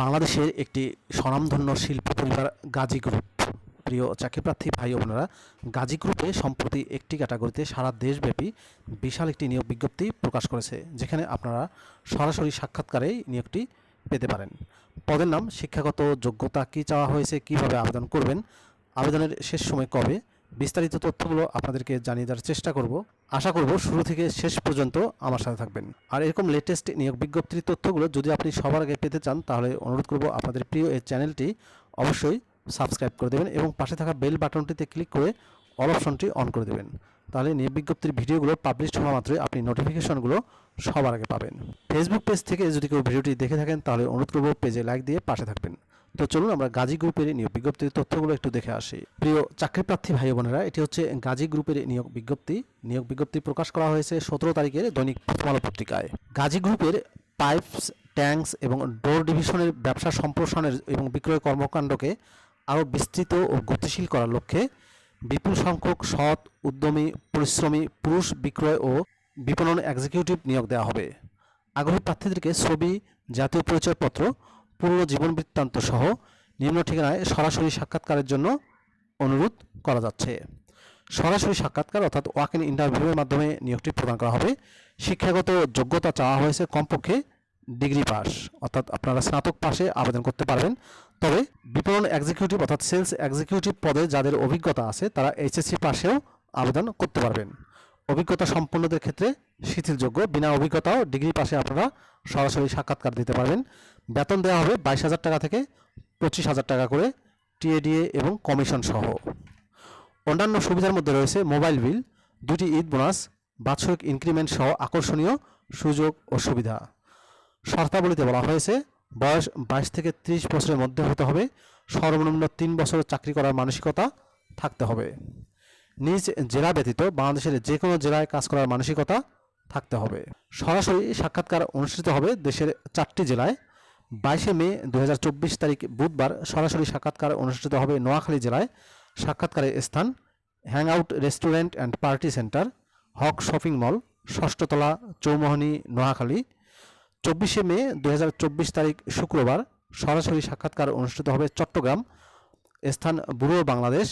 বাংলাদেশের একটি স্বনামধন্য শিল্প পরিবার গাজী গ্রুপ। প্রিয় চাকরিপ্রার্থী ভাই বোনেরা, গাজী গ্রুপে সম্প্রতি একটি ক্যাটাগরিতে সারা দেশব্যাপী বিশাল একটি নিয়োগ বিজ্ঞপ্তি প্রকাশ করেছে, যেখানে আপনারা সরাসরি সাক্ষাৎকারেই নিয়োগটি পেতে পারেন। পদের নাম, শিক্ষাগত যোগ্যতা কী চাওয়া হয়েছে, কীভাবে আবেদন করবেন, আবেদনের শেষ সময় কবে বিস্তারিত তথ্যগুলো আপনাদেরকে জানিয়ে দেওয়ার চেষ্টা করব। আশা করব শুরু থেকে শেষ পর্যন্ত আমার সাথে থাকবেন। আর এরকম লেটেস্ট নিয়োগ বিজ্ঞপ্তির তথ্যগুলো যদি আপনি সবার আগে পেতে চান, তাহলে অনুরোধ করব আপনাদের প্রিয় এই চ্যানেলটি অবশ্যই সাবস্ক্রাইব করে দেবেন এবং পাশে থাকা বেল বাটনটিতে ক্লিক করে অল অপশনটি অন করে দেবেন। তাহলে নিয়োগ বিজ্ঞপ্তির ভিডিওগুলো পাবলিশ হওয়া মাত্রই আপনি নোটিফিকেশনগুলো সবার আগে পাবেন। ফেসবুক পেজ থেকে যদি কেউ ভিডিওটি দেখে থাকেন, তাহলে অনুরোধ করব পেজে লাইক দিয়ে পাশে থাকবেন। তো চলুন আমরা গাজী গ্রুপের নিয়োগ বিজ্ঞপ্তির তথ্যগুলো একটু দেখে আসি। প্রিয় চাকরিপ্রার্থী ভাই বোনেরা, এটি হচ্ছে গাজী গ্রুপের নিয়োগ বিজ্ঞপ্তি। নিয়োগ বিজ্ঞপ্তি প্রকাশ করা হয়েছে সতেরো তারিখের দৈনিক প্রথম আলো পত্রিকায়। গাজী গ্রুপের পাইপস, ট্যাঙ্কস এবং ডোর ডিভিশনের ব্যবসা সম্প্রসারণের এবং বিক্রয় কর্মকাণ্ডকে আরও বিস্তৃত ও গতিশীল করার লক্ষ্যে বিপুল সংখ্যক সৎ, উদ্যমী, পরিশ্রমী, পুরুষ বিক্রয় ও বিপণন এক্সিকিউটিভ নিয়োগ দেওয়া হবে। আগ্রহী প্রার্থীদেরকে ছবি, জাতীয় পরিচয়পত্র পূর্ণ জীবন বৃত্তান্ত সহ নিম্ন ঠিকানায় সরাসরি সাক্ষাৎকারের জন্য অনুরোধ করা যাচ্ছে। সরাসরি সাক্ষাৎকার অর্থাৎ ওয়াক ইন ইন্টারভিউয়ের মাধ্যমে নিয়োগটি প্রদান করা হবে। শিক্ষাগত যোগ্যতা চাওয়া হয়েছে কমপক্ষে ডিগ্রি পাস, অর্থাৎ আপনারা স্নাতক পাশে আবেদন করতে পারবেন। তবে বিপণন এক্সিকিউটিভ অর্থাৎ সেলস এক্সিকিউটিভ পদে যাদের অভিজ্ঞতা আছে, তারা এইচএসসি পাশেও আবেদন করতে পারবেন। অভিজ্ঞতা সম্পন্নদের ক্ষেত্রে শিথিলযোগ্য। বিনা অভিজ্ঞতাও ডিগ্রি পাশে আপনারা সরাসরি সাক্ষাৎকার দিতে পারবেন। বেতন দেওয়া হবে বাইশ হাজার টাকা থেকে পঁচিশ হাজার টাকা করে টিএডিএ এবং কমিশন সহ। অন্যান্য সুবিধার মধ্যে রয়েছে মোবাইল বিল, দুটি ঈদ বোনাস, বাৎসরিক ইনক্রিমেন্ট সহ আকর্ষণীয় সুযোগ ও সুবিধা। শর্তাবলীতে বলা হয়েছে, বয়স বাইশ থেকে ত্রিশ বছরের মধ্যে হতে হবে। সর্বনিম্ন তিন বছরের চাকরি করার মানসিকতা থাকতে হবে। নিজ জেলা ব্যতীত বাংলাদেশের যে কোনো জেলায় কাজ করার মানসিকতা থাকতে হবে। সরাসরি সাক্ষাৎকার অনুষ্ঠিত হবে দেশের চারটি জেলায়। বাইশে মে দু হাজার চব্বিশ তারিখ বুধবার সরাসরি সাক্ষাৎকার অনুষ্ঠিত হবে নোয়াখালী জেলায়। সাক্ষাৎকারের স্থান hangout restaurant and party centre, Haque shopping mall, ষষ্ঠতলা Chowmuhani, Noakhali. চব্বিশে মে দু হাজার চব্বিশ তারিখ শুক্রবার সরাসরি সাক্ষাৎকার অনুষ্ঠিত হবে চট্টগ্রাম। স্থান ব্যুরো বাংলাদেশ।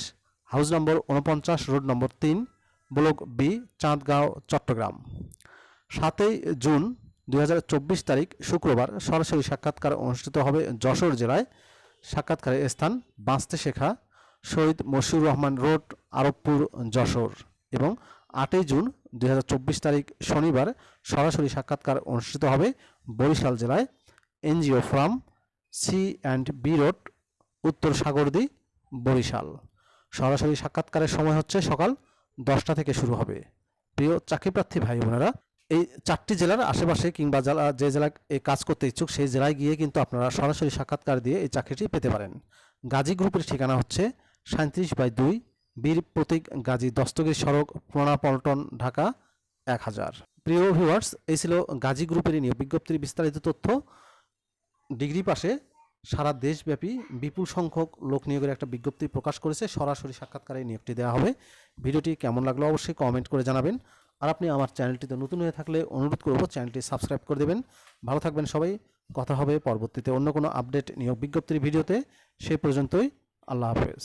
হাউস নম্বর উনপঞ্চাশ রোড নম্বর তিন, ব্লক বি চাঁদগাঁও, চট্টগ্রাম। সাতই জুন দু হাজার চব্বিশ তারিখ, শুক্রবার সরাসরি সাক্ষাৎকার অনুষ্ঠিত হবে যশোর জেলায়। সাক্ষাৎকারের স্থান বাঁচতে শেখা শহীদ মশিউর রহমান রোড, আরবপুর, যশোর। এবং আটই জুন দু হাজার চব্বিশ তারিখ, শনিবার সরাসরি সাক্ষাৎকার অনুষ্ঠিত হবে বরিশাল জেলায়। এনজিও ফ্রাম, সি অ্যান্ড বি রোড, উত্তর সাগরদি, বরিশাল। সরাসরি সাক্ষাৎকারের সময় হচ্ছে সকাল দশটা থেকে শুরু হবে। প্রিয় চাকরিপ্রার্থী ভাই বোনেরা এই চারটি জেলার আশেপাশে কিংবা জেলা, যে জেলায় এই কাজ করতে ইচ্ছুক সেই জেলায় গিয়ে কিন্তু আপনারা সরাসরি সাক্ষাৎকার দিয়ে এই চাকরিটি পেতে পারেন। গাজী গ্রুপের ঠিকানা হচ্ছে সাঁত্রিশ বাই দুই বীর প্রতীক গাজী দস্তগীর সড়ক, পুরানা পল্টন, ঢাকা এক হাজার। প্রিয় ভিউয়ার্স এই ছিল গাজী গ্রুপের নিয়োগ বিজ্ঞপ্তির বিস্তারিত তথ্য। ডিগ্রি পাশে সারা দেশব্যাপী বিপুল সংখ্যক লোক নিয়োগের একটা বিজ্ঞপ্তি প্রকাশ করেছে। সরাসরি সাক্ষাৎকারে নিয়োগটি দেওয়া হবে। ভিডিওটি কেমন লাগল অবশ্যই কমেন্ট করে জানাবেন। আর আপনি আমার চ্যানেলটিতে নতুন হয়ে থাকলে অনুরোধ করব চ্যানেলটি সাবস্ক্রাইব করে দেবেন। ভালো থাকবেন সবাই। কথা হবে পরবর্তীতে অন্য কোনো আপডেট নিয়োগ বিজ্ঞপ্তির ভিডিওতে। সে পর্যন্তই আল্লাহ হাফেজ।